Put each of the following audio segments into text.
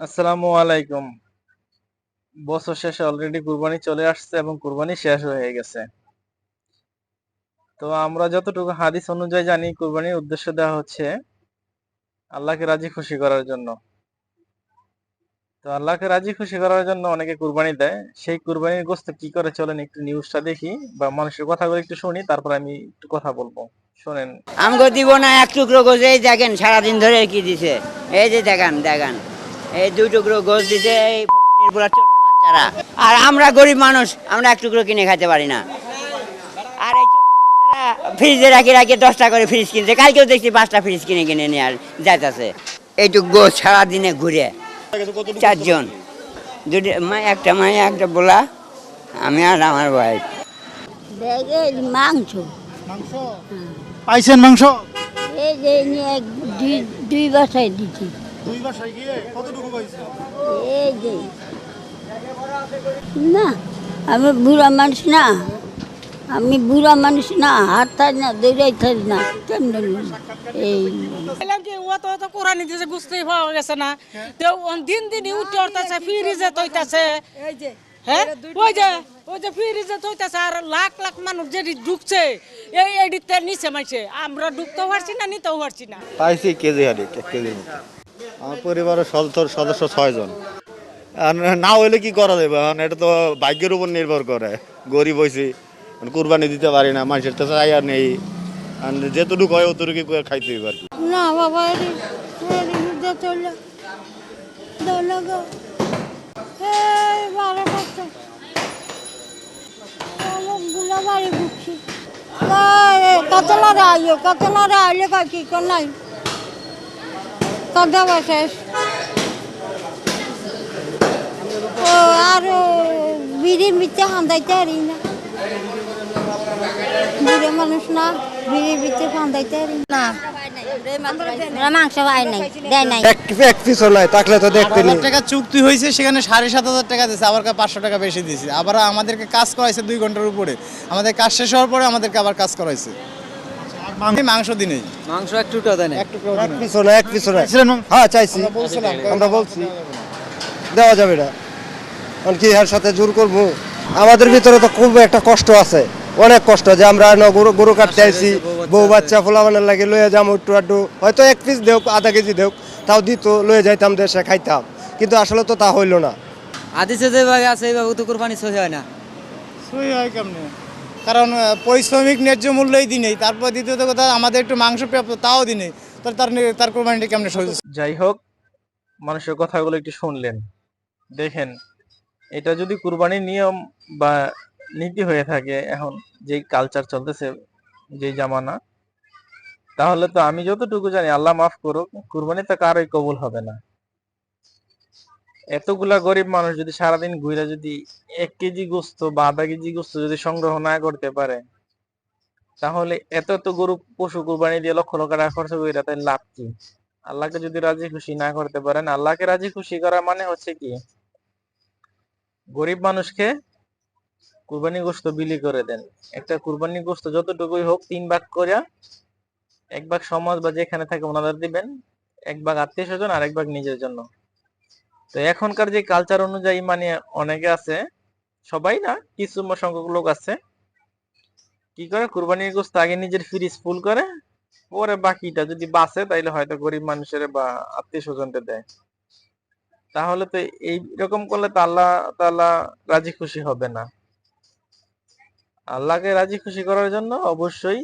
আসসালামু আলাইকুম। বছর শেষে অলরেডি কুরবানি চলে আসছে এবং কুরবানি শেষ হয়ে গেছে। তো আমরা যতটুকু হাদিস অনুযায়ী জানি, কুরবানির উদ্দেশ্য দেওয়া হচ্ছে আল্লাহকে রাজি খুশি করার জন্য। তো আল্লাহকে রাজি খুশি করার জন্য অনেকে কুরবানি দেয়। সেই কুরবানির গোস্ত কি করে চলেন একটু নিউজটা দেখি বা মানুষের কথাগুলো একটু শুনি, তারপর আমি একটু কথা বলব। শোনেন। আমগো দিব না এক টুকরো গোছ এই দেখেন সারাদিন ধরে কি দিছে? এই যে দেখান দেখান। এই দুই টুকরো গোছ দিছে এই চোরের বাচ্চারা। আর আমরা গরিব মানুষ আমরা এক টুকরো কিনে খাইতে পারি না। আর এই চোরের বাচ্চারা ফ্রিজে রাখি রাখি দশটা করে ফ্রিজ কিনছে। কালকেও দেখছি পাঁচটা ফ্রিজ কিনে কিনে নিয়ে আর যাইতেছে। এইটুক গোছ সারাদিনে ঘুরে। চারজন। দুটি মা একটা মায়ে একটা বলা আমি আর আমার ভাই ব্যাগের মাংস। মাংস? পাইছেন মাংস? এই যে দুই দুই বাসায় দিচ্ছি দুই গিয়ে কতটুকু পাইছেন এই যে। না আমি বুড়া মানুষ না। আমি বুড়া মানুষ না হাত থাকি না দৌড়াই থাকি না কেমন এই। কি ও তো তো কোরআন দিতে বুঝতেই পাওয়া গেছে না। তো দিন দিন উঠতে ফ্রিজে তৈতাছে। হ্যাঁ? ওই যে ওই যে ফ্রিজে তৈতাছে আর লাখ লাখ মানুষ যে ঢুকছে এই এডিতে নিচে মাইছে। আমরা ঢুকতেও পারছি না নিতেও পারছি না। পাইছি কেজি আমার পরিবারের সদস্য ছয়জন। না হইলে কি করা যাবে? এটা তো ভাগ্যের উপর নির্ভর করে। গরিব হয়েছি কুরবানি দিতে পারি না, মানুষের তো চাই আর নেই যেটুকু হয় অতটুকু খাইতে হইবে না, বাবা কতলারে আইও কতলারে আইলে কি কর নাই কত বছর ও আর বিড়ির মিথ্যে হান্দাইতে হারি না। বুড়ো মানুষ না মিথ্যে হান্দাইতে হারি না। আমরা মাংস পাই নাই দেয় নাই। এক এক নাই থাকলে তো দেখতে টাকা চুক্তি হয়েছে সেখানে সাড়ে সাত হাজার টাকা দিয়েছে আবার পাঁচশো টাকা বেশি দিয়েছে। আবার আমাদেরকে কাজ করাইছে দুই ঘণ্টার উপরে। আমাদের কাজ শেষ হওয়ার পরে আমাদেরকে আবার কাজ করাইছে। মাংস দিনেই মাংস এক দেন। এক টুকরো এক পিছু নাই এক হ্যাঁ চাইছি। আমরা বলছি। দেওয়া যাবে না কারণ কি এর সাথে জোর করব? আমাদের ভিতরে তো খুব একটা কষ্ট আছে। অনেক কষ্ট যে আমরা ন গরু গরু কাটতে আইছি বউ বাচ্চা ফোলা ফোলাবানের লাগে লয়ে যাম একটু আড্ডু। হয়তো এক পিস দেওক আধা কেজি দেওক তাও দিত লয়ে যাইতাম দেশে খাইতাম। কিন্তু আসলে তো তা হইল না। আদিছে যেভাবে আছে এইভাবে তো কোরবানি সহি হয় না। সই হয় কেমনে? কারণ পরিশ্রমিক ন্যায্য মূল্যই দিনেই তারপর দ্বিতীয়ত কথা, আমাদের একটু মাংস প্রাপ্য তাও দিনেই তার তার তার কোরবানিটা কেমনে যাই হোক, মানুষের কথাগুলো একটু শুনলেন। দেখেন, এটা যদি কুরবানির নিয়ম বা নীতি হয়ে থাকে, এখন যে কালচার চলতেছে যে জামানা, তাহলে তো আমি যতটুকু জানি, আল্লাহ মাফ করুক, কুরবানি তো কারোই কবুল হবে না। এতগুলা গরিব মানুষ যদি সারাদিন ঘুরে যদি এক কেজি গোস্ত বা আধা কেজি গোস্ত যদি সংগ্রহ না করতে পারে, তাহলে এত তো গরু পশু কুরবানি দিয়ে লক্ষ লক্ষ টাকা খরচ করে তাই লাভ কি? আল্লাহকে যদি রাজি খুশি না করতে পারেন, আল্লাহকে রাজি খুশি করা মানে হচ্ছে কি? গরিব মানুষকে কুরবানি গোস্ত বিলি করে দেন। একটা কুরবানি গোস্ত যতটুকুই হোক তিন ভাগ করে এক ভাগ সমাজ বা যেখানে থাকে ওনাদের দিবেন, এক ভাগ আত্মীয় স্বজন আর এক ভাগ নিজের জন্য। তো এখনকার যে কালচার অনুযায়ী মানে অনেকে আছে, সবাই না কিছু সংখ্যক লোক আছে, কি করে? কুরবানির গোস্ত আগে নিজের ফ্রিজ ফুল করে, পরে বাকিটা যদি বাঁচে তাইলে হয়তো গরিব মানুষের বা আত্মীয় স্বজনকে দেয়। তাহলে তো এই রকম করলে তো আল্লাহ তাআলা রাজি খুশি হবে না। আল্লাহকে রাজি খুশি করার জন্য অবশ্যই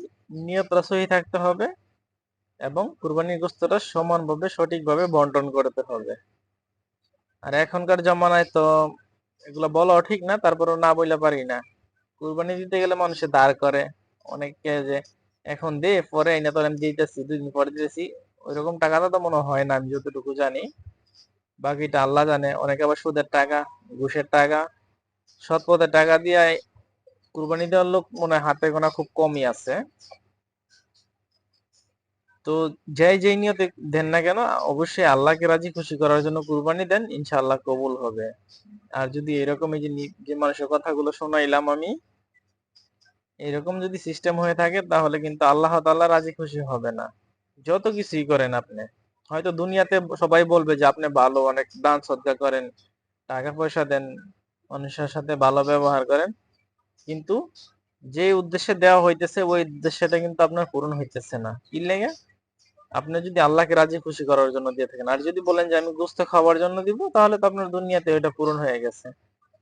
নিয়তটা সহি থাকতে হবে এবং কুরবানির গোস্তটা সমানভাবে সঠিকভাবে বন্টন করতে হবে। আর এখনকার জমানায় তো এগুলো বলাও ঠিক না, তারপরেও না বইলে পারি না। কুরবানি দিতে গেলে মানুষে দাঁড় করে। অনেকে যে এখন দে, পরে এনে তো আমি দিতেছি, দুদিন পরে দিতেছি। ওইরকম টাকাটা তো মনে হয় না, আমি যতটুকু জানি। বাকিটা আল্লাহ জানে। অনেকে আবার সুদের টাকা, ঘুষের টাকা সৎ পথের টাকা দিয়ে কুরবানি দেওয়ার লোক মনে হয় হাতে গোনা খুব কমই আছে। তো যাই, যেই নিয়তে দেন না কেন, অবশ্যই আল্লাহকে রাজি, খুশি করার জন্য কুরবানি দেন, ইনশাআল্লাহ কবুল হবে। আর যদি এরকম এই যে মানুষের কথাগুলো শোনাইলাম আমি, এরকম যদি সিস্টেম হয়ে থাকে, তাহলে কিন্তু আল্লাহ তাআলা রাজি, খুশি হবে না। যত কিছুই করেন আপনি, হয়তো দুনিয়াতে সবাই বলবে যে আপনি ভালো, অনেক দান সদ্গা করেন, টাকা পয়সা দেন, মানুষের সাথে ভালো ব্যবহার করেন, কিন্তু যে উদ্দেশ্যে দেওয়া হইতেছে, ওই উদ্দেশ্যটা কিন্তু আপনার পূরণ হইতেছে না। কি লেগে? আপনি যদি আল্লাহকে রাজি খুশি করার জন্য দিয়ে থাকেন, আর যদি বলেন যে আমি গোস্ত খাওয়ার জন্য দিব, তাহলে তো আপনার দুনিয়াতে ওইটা পূরণ হয়ে গেছে।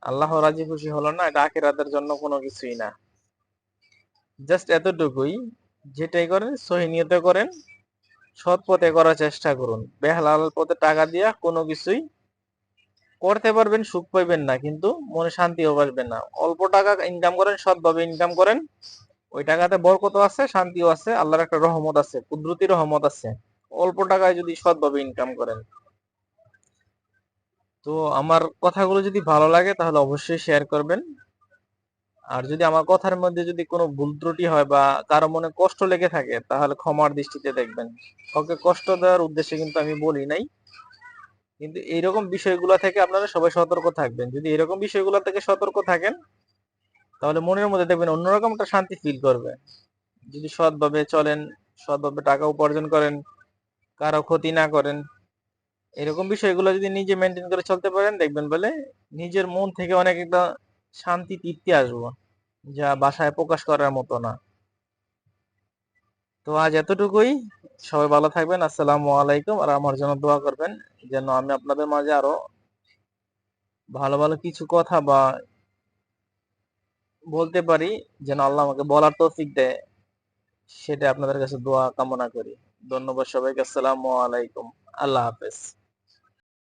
আল্লাহ রাজি খুশি হলো না, এটা আখিরাতের জন্য কোনো কিছুই না। জাস্ট এতটুকুই, যেটাই করেন, সহি নিয়তে করেন, সৎ পথে করার চেষ্টা করুন। বেহালাল পথে টাকা দিয়া কোনো কিছুই করতে পারবেন, সুখ পাইবেন না, কিন্তু মনে শান্তিও পাসবেন না। অল্প টাকা ইনকাম করেন, সৎভাবে ইনকাম করেন ওই টাকাতে বরকত আছে, শান্তিও আছে, আল্লাহর একটা রহমত আছে, কুদরতি রহমত আছে। অল্প টাকায় যদি সৎভাবে ইনকাম করেন। তো আমার কথাগুলো যদি ভালো লাগে তাহলে অবশ্যই শেয়ার করবেন। আর যদি আমার কথার মধ্যে যদি কোনো ভুল ত্রুটি হয় বা কারও মনে কষ্ট লেগে থাকে, তাহলে ক্ষমার দৃষ্টিতে দেখবেন। কাউকে কষ্ট দেওয়ার উদ্দেশ্যে কিন্তু আমি বলি নাই। কিন্তু এইরকম বিষয়গুলো থেকে আপনারা সবাই সতর্ক থাকবেন। যদি এরকম বিষয়গুলো থেকে সতর্ক থাকেন তাহলে মনের মধ্যে দেখবেন অন্যরকম একটা শান্তি ফিল করবে। যদি সৎভাবে চলেন, সৎভাবে টাকা উপার্জন করেন, কারও ক্ষতি না করেন, এরকম বিষয়গুলো যদি নিজে মেনটেন করে চলতে পারেন, দেখবেন বলে নিজের মন থেকে অনেক একটা শান্তি, তৃপ্তি আসব, যা বাসায় প্রকাশ করার মতো না। তো আজ এতটুকুই। সবাই ভালো থাকবেন। আসসালামু আলাইকুম। আর আমার জন্য দোয়া করবেন, যেন আমি আপনাদের মাঝে আরও ভালো ভালো কিছু কথা বা বলতে পারি যেন আল্লাহ আমাকে বলার তৌফিক দেয় সেটা আপনাদের কাছে দোয়া কামনা করি। ধন্যবাদ সবাইকে, আসসালামু আলাইকুম। আল্লাহ হাফেজ।